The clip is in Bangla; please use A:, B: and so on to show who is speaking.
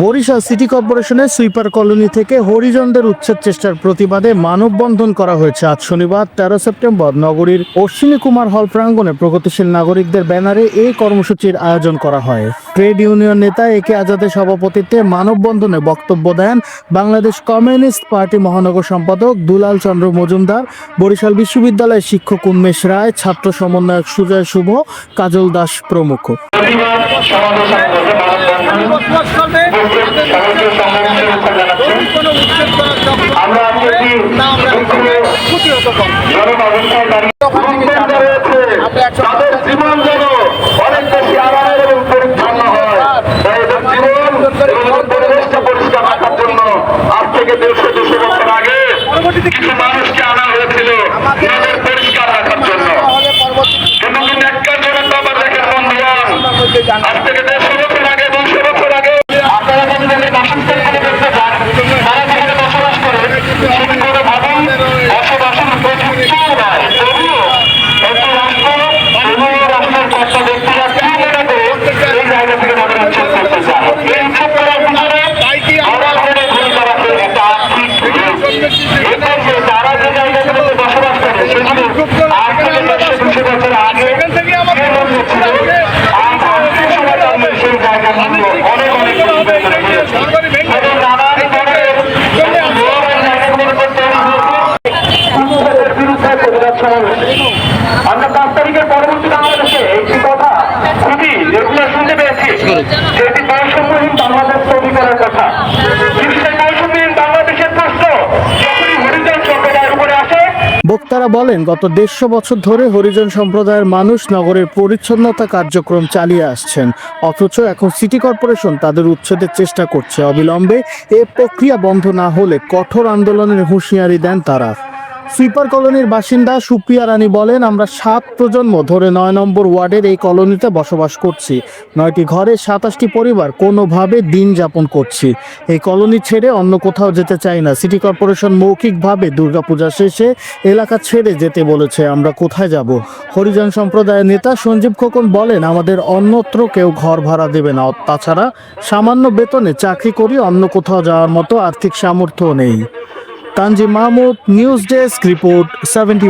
A: বরিশাল সিটি কর্পোরেশনের সুইপার কলোনি থেকে হরিজনদের উচ্ছেদ চেষ্টার প্রতিবাদে মানববন্ধন করা হয়েছে আজ শনিবার, তেরো সেপ্টেম্বর। নগরীর অশ্বিনী কুমার হল প্রাঙ্গণে প্রগতিশীল নাগরিকদের ব্যানারে এই কর্মসূচির আয়োজন করা হয়। ট্রেড ইউনিয়ন নেতা এ কে আজাদের সভাপতিত্বে মানববন্ধনে বক্তব্য দেন বাংলাদেশ কমিউনিস্ট পার্টি মহানগর সম্পাদক দুলাল চন্দ্র মজুমদার, বরিশাল বিশ্ববিদ্যালয়ের শিক্ষক উন্মেষ রায়, ছাত্র সমন্বয়ক সুজয় শুভ, কাজল দাস প্রমুখ।
B: মানববন্ধন সমস্ত সংগ্রামীদের উপর জানাচ্ছি আমরা আজকে একটি জনঅবস্থায় দাঁড়িয়ে
A: বক্তারা বলেন, গত দেড়শো বছর ধরে হরিজন সম্প্রদায়ের মানুষ নগরের পরিচ্ছন্নতা কার্যক্রম চালিয়ে আসছেন। অথচ এখন সিটি কর্পোরেশন তাদের উচ্ছেদের চেষ্টা করছে। অবিলম্বে এ প্রক্রিয়া বন্ধ না হলে কঠোর আন্দোলনের হুঁশিয়ারি দেন তারা। সুইপার কলোনির বাসিন্দা সুপ্রিয়া রানী বলেন, আমরা সাত প্রজন্ম ধরে নয় নম্বর ওয়ার্ডের এই কলোনিতে বসবাস করছি। নয়টি ঘরে সাতাশটি পরিবার, কোনোভাবে দিন যাপন করছি। এই কলোনি ছেড়ে অন্য কোথাও যেতে চাই না। সিটি কর্পোরেশন মৌখিকভাবে দুর্গাপূজা শেষে এলাকা ছেড়ে যেতে বলেছে, আমরা কোথায় যাব? হরিজন সম্প্রদায়ের নেতা সঞ্জীব খোকন বলেন, আমাদের অন্যত্র কেউ ঘর ভাড়া দেবে না। তাছাড়া সামান্য বেতনে চাকরি করি অন্য কোথাও যাওয়ার মতো আর্থিক সামর্থ্য নেই। Tanji Mahmud news desk report seventy